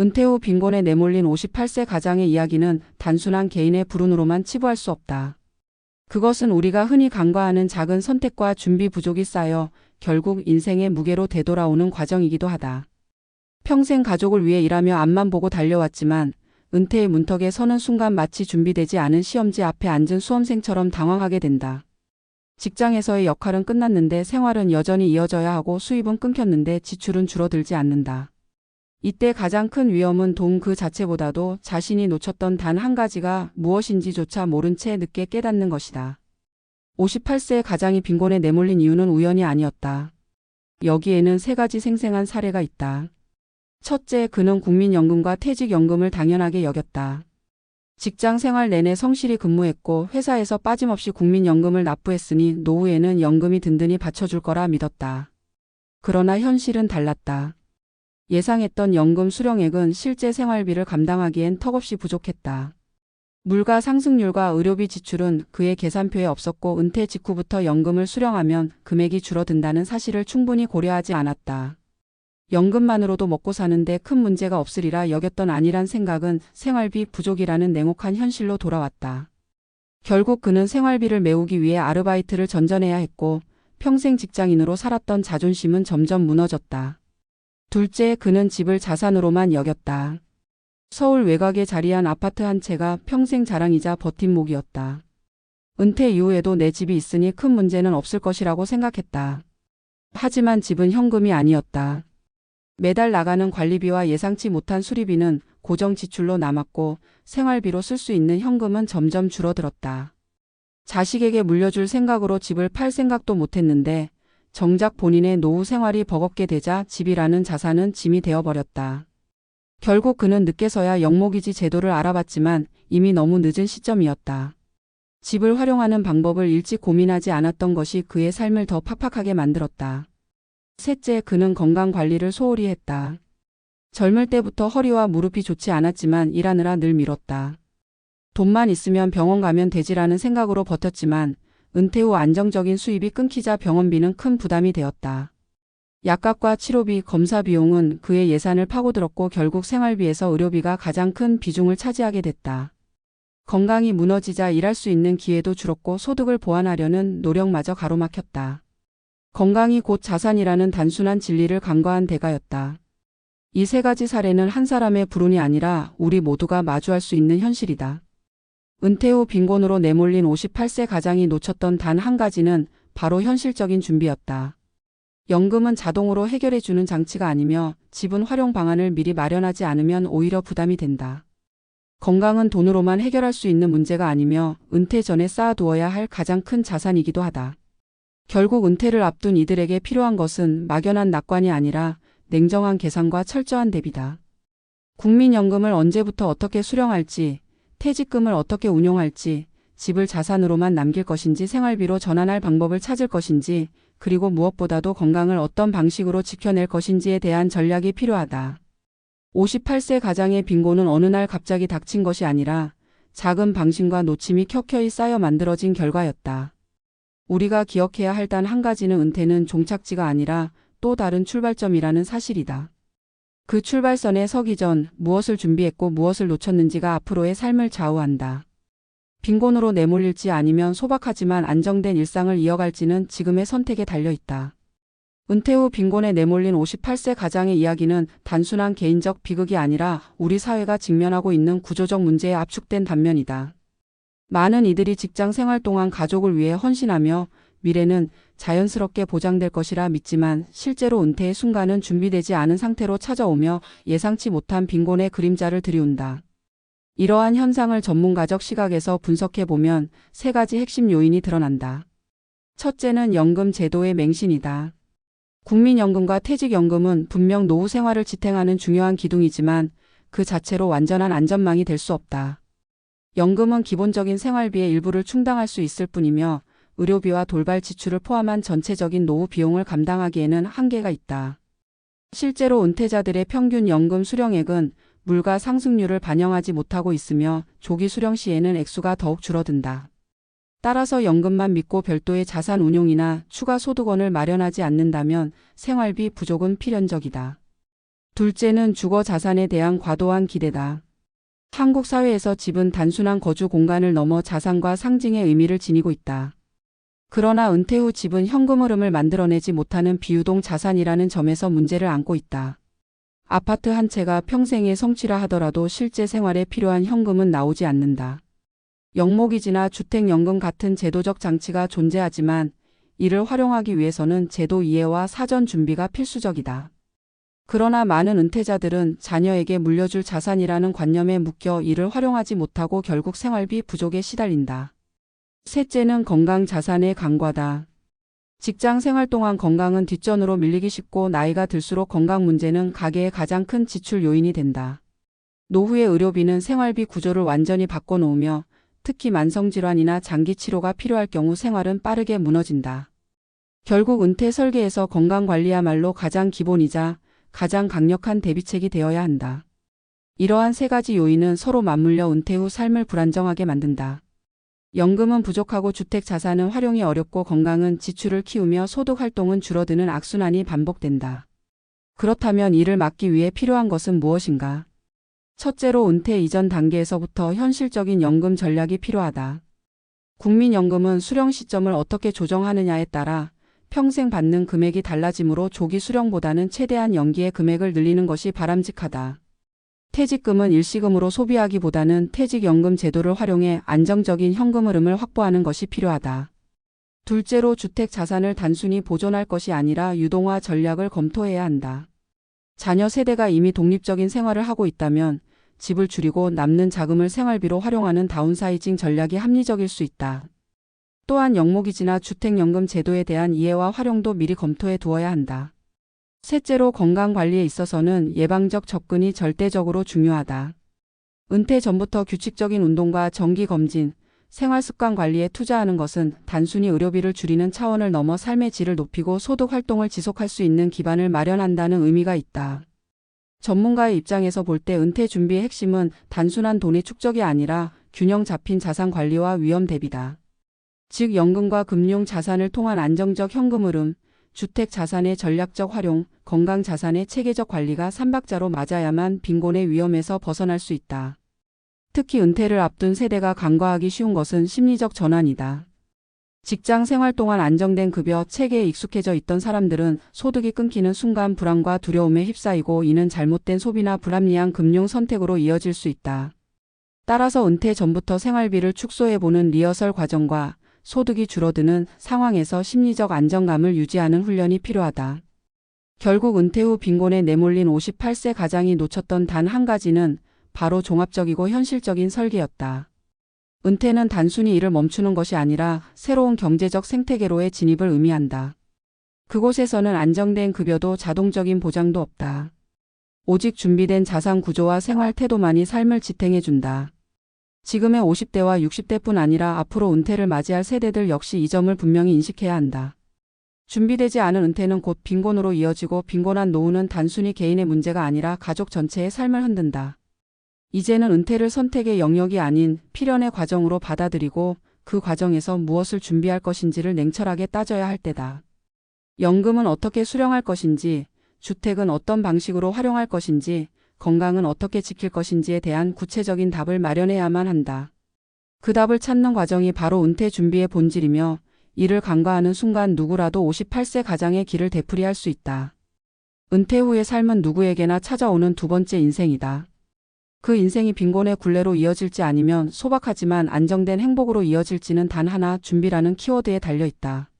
은퇴 후 빈곤에 내몰린 58세 가장의 이야기는 단순한 개인의 불운으로만 치부할 수 없다. 그것은 우리가 흔히 간과하는 작은 선택과 준비 부족이 쌓여 결국 인생의 무게로 되돌아오는 과정이기도 하다. 평생 가족을 위해 일하며 앞만 보고 달려왔지만 은퇴의 문턱에 서는 순간 마치 준비되지 않은 시험지 앞에 앉은 수험생처럼 당황하게 된다. 직장에서의 역할은 끝났는데 생활은 여전히 이어져야 하고 수입은 끊겼는데 지출은 줄어들지 않는다. 이때 가장 큰 위험은 돈 그 자체보다도 자신이 놓쳤던 단 한 가지가 무엇인지조차 모른 채 늦게 깨닫는 것이다. 58세 가장이 빈곤에 내몰린 이유는 우연이 아니었다. 여기에는 세 가지 생생한 사례가 있다. 첫째, 그는 국민연금과 퇴직연금을 당연하게 여겼다. 직장 생활 내내 성실히 근무했고 회사에서 빠짐없이 국민연금을 납부했으니 노후에는 연금이 든든히 받쳐줄 거라 믿었다. 그러나 현실은 달랐다. 예상했던 연금 수령액은 실제 생활비를 감당하기엔 턱없이 부족했다. 물가 상승률과 의료비 지출은 그의 계산표에 없었고 은퇴 직후부터 연금을 수령하면 금액이 줄어든다는 사실을 충분히 고려하지 않았다. 연금만으로도 먹고 사는데 큰 문제가 없으리라 여겼던 아니란 생각은 생활비 부족이라는 냉혹한 현실로 돌아왔다. 결국 그는 생활비를 메우기 위해 아르바이트를 전전해야 했고 평생 직장인으로 살았던 자존심은 점점 무너졌다. 둘째, 그는 집을 자산으로만 여겼다. 서울 외곽에 자리한 아파트 한 채가 평생 자랑이자 버팀목이었다. 은퇴 이후에도 내 집이 있으니 큰 문제는 없을 것이라고 생각했다. 하지만 집은 현금이 아니었다. 매달 나가는 관리비와 예상치 못한 수리비는 고정 지출로 남았고 생활비로 쓸 수 있는 현금은 점점 줄어들었다. 자식에게 물려줄 생각으로 집을 팔 생각도 못했는데 정작 본인의 노후 생활이 버겁게 되자 집이라는 자산은 짐이 되어버렸다. 결국 그는 늦게서야 영목이지 제도를 알아봤지만 이미 너무 늦은 시점이었다. 집을 활용하는 방법을 일찍 고민하지 않았던 것이 그의 삶을 더 팍팍하게 만들었다. 셋째, 그는 건강 관리를 소홀히 했다. 젊을 때부터 허리와 무릎이 좋지 않았지만 일하느라 늘 미뤘다. 돈만 있으면 병원 가면 되지라는 생각으로 버텼지만 은퇴 후 안정적인 수입이 끊기자 병원비는 큰 부담이 되었다. 약값과 치료비, 검사 비용은 그의 예산을 파고들었고 결국 생활비에서 의료비가 가장 큰 비중을 차지하게 됐다. 건강이 무너지자 일할 수 있는 기회도 줄었고 소득을 보완하려는 노력마저 가로막혔다. 건강이 곧 자산이라는 단순한 진리를 간과한 대가였다. 이 세 가지 사례는 한 사람의 불운이 아니라 우리 모두가 마주할 수 있는 현실이다. 은퇴 후 빈곤으로 내몰린 58세 가장이 놓쳤던 단 한 가지는 바로 현실적인 준비였다. 연금은 자동으로 해결해주는 장치가 아니며 집은 활용 방안을 미리 마련하지 않으면 오히려 부담이 된다. 건강은 돈으로만 해결할 수 있는 문제가 아니며 은퇴 전에 쌓아두어야 할 가장 큰 자산이기도 하다. 결국 은퇴를 앞둔 이들에게 필요한 것은 막연한 낙관이 아니라 냉정한 계산과 철저한 대비다. 국민연금을 언제부터 어떻게 수령할지, 퇴직금을 어떻게 운용할지, 집을 자산으로만 남길 것인지 생활비로 전환할 방법을 찾을 것인지, 그리고 무엇보다도 건강을 어떤 방식으로 지켜낼 것인지에 대한 전략이 필요하다. 58세 가장의 빈곤은 어느 날 갑자기 닥친 것이 아니라 작은 방심과 놓침이 켜켜이 쌓여 만들어진 결과였다. 우리가 기억해야 할 단 한 가지는 은퇴는 종착지가 아니라 또 다른 출발점이라는 사실이다. 그 출발선에 서기 전 무엇을 준비했고 무엇을 놓쳤는지가 앞으로의 삶을 좌우한다. 빈곤으로 내몰릴지 아니면 소박하지만 안정된 일상을 이어갈지는 지금의 선택에 달려 있다. 은퇴 후 빈곤에 내몰린 58세 가장의 이야기는 단순한 개인적 비극이 아니라 우리 사회가 직면하고 있는 구조적 문제에 압축된 단면이다. 많은 이들이 직장 생활 동안 가족을 위해 헌신하며 미래는 자연스럽게 보장될 것이라 믿지만 실제로 은퇴의 순간은 준비되지 않은 상태로 찾아오며 예상치 못한 빈곤의 그림자를 들이운다. 이러한 현상을 전문가적 시각에서 분석해 보면 세 가지 핵심 요인이 드러난다. 첫째는 연금 제도의 맹신이다. 국민연금과 퇴직연금은 분명 노후 생활을 지탱하는 중요한 기둥이지만 그 자체로 완전한 안전망이 될 수 없다. 연금은 기본적인 생활비의 일부를 충당할 수 있을 뿐이며 의료비와 돌발 지출을 포함한 전체적인 노후 비용을 감당하기에는 한계가 있다. 실제로 은퇴자들의 평균 연금 수령액은 물가 상승률을 반영하지 못하고 있으며 조기 수령 시에는 액수가 더욱 줄어든다. 따라서 연금만 믿고 별도의 자산 운용이나 추가 소득원을 마련하지 않는다면 생활비 부족은 필연적이다. 둘째는 주거 자산에 대한 과도한 기대다. 한국 사회에서 집은 단순한 거주 공간을 넘어 자산과 상징의 의미를 지니고 있다. 그러나 은퇴 후 집은 현금 흐름을 만들어내지 못하는 비유동 자산이라는 점에서 문제를 안고 있다. 아파트 한 채가 평생의 성취라 하더라도 실제 생활에 필요한 현금은 나오지 않는다. 영목이지나 주택연금 같은 제도적 장치가 존재하지만 이를 활용하기 위해서는 제도 이해와 사전 준비가 필수적이다. 그러나 많은 은퇴자들은 자녀에게 물려줄 자산이라는 관념에 묶여 이를 활용하지 못하고 결국 생활비 부족에 시달린다. 셋째는 건강 자산의 강과다. 직장 생활 동안 건강은 뒷전으로 밀리기 쉽고 나이가 들수록 건강 문제는 가계의 가장 큰 지출 요인이 된다. 노후의 의료비는 생활비 구조를 완전히 바꿔놓으며 특히 만성질환이나 장기 치료가 필요할 경우 생활은 빠르게 무너진다. 결국 은퇴 설계에서 건강관리야말로 가장 기본이자 가장 강력한 대비책이 되어야 한다. 이러한 세 가지 요인은 서로 맞물려 은퇴 후 삶을 불안정하게 만든다. 연금은 부족하고 주택 자산은 활용이 어렵고 건강은 지출을 키우며 소득 활동은 줄어드는 악순환이 반복된다. 그렇다면 이를 막기 위해 필요한 것은 무엇인가? 첫째로 은퇴 이전 단계에서부터 현실적인 연금 전략이 필요하다. 국민연금은 수령 시점을 어떻게 조정하느냐에 따라 평생 받는 금액이 달라지므로 조기 수령보다는 최대한 연기의 금액을 늘리는 것이 바람직하다. 퇴직금은 일시금으로 소비하기보다는 퇴직연금 제도를 활용해 안정적인 현금 흐름을 확보하는 것이 필요하다. 둘째로 주택 자산을 단순히 보존할 것이 아니라 유동화 전략을 검토해야 한다. 자녀 세대가 이미 독립적인 생활을 하고 있다면 집을 줄이고 남는 자금을 생활비로 활용하는 다운사이징 전략이 합리적일 수 있다. 또한 영목이지나 주택연금 제도에 대한 이해와 활용도 미리 검토해 두어야 한다. 셋째로 건강 관리에 있어서는 예방적 접근이 절대적으로 중요하다. 은퇴 전부터 규칙적인 운동과 정기 검진, 생활 습관 관리에 투자하는 것은 단순히 의료비를 줄이는 차원을 넘어 삶의 질을 높이고 소득 활동을 지속할 수 있는 기반을 마련한다는 의미가 있다. 전문가의 입장에서 볼 때 은퇴 준비의 핵심은 단순한 돈의 축적이 아니라 균형 잡힌 자산 관리와 위험 대비다. 즉 연금과 금융 자산을 통한 안정적 현금 흐름, 주택 자산의 전략적 활용, 건강 자산의 체계적 관리가 삼박자로 맞아야만 빈곤의 위험에서 벗어날 수 있다. 특히 은퇴를 앞둔 세대가 간과하기 쉬운 것은 심리적 전환이다. 직장 생활 동안 안정된 급여 체계에 익숙해져 있던 사람들은 소득이 끊기는 순간 불안과 두려움에 휩싸이고 이는 잘못된 소비나 불합리한 금융 선택으로 이어질 수 있다. 따라서 은퇴 전부터 생활비를 축소해보는 리허설 과정과 소득이 줄어드는 상황에서 심리적 안정감을 유지하는 훈련이 필요하다. 결국 은퇴 후 빈곤에 내몰린 58세 가장이 놓쳤던 단 한 가지는 바로 종합적이고 현실적인 설계였다. 은퇴는 단순히 일을 멈추는 것이 아니라 새로운 경제적 생태계로의 진입을 의미한다. 그곳에서는 안정된 급여도 자동적인 보장도 없다. 오직 준비된 자산 구조와 생활 태도만이 삶을 지탱해준다. 지금의 50대와 60대뿐 아니라 앞으로 은퇴를 맞이할 세대들 역시 이 점을 분명히 인식해야 한다. 준비되지 않은 은퇴는 곧 빈곤으로 이어지고 빈곤한 노후는 단순히 개인의 문제가 아니라 가족 전체의 삶을 흔든다. 이제는 은퇴를 선택의 영역이 아닌 필연의 과정으로 받아들이고 그 과정에서 무엇을 준비할 것인지를 냉철하게 따져야 할 때다. 연금은 어떻게 수령할 것인지, 주택은 어떤 방식으로 활용할 것인지, 건강은 어떻게 지킬 것인지에 대한 구체적인 답을 마련해야만 한다. 그 답을 찾는 과정이 바로 은퇴 준비의 본질이며 이를 간과하는 순간 누구라도 58세 가장의 길을 되풀이할 수 있다. 은퇴 후의 삶은 누구에게나 찾아오는 두 번째 인생이다. 그 인생이 빈곤의 굴레로 이어질지 아니면 소박하지만 안정된 행복으로 이어질지는 단 하나 준비라는 키워드에 달려 있다.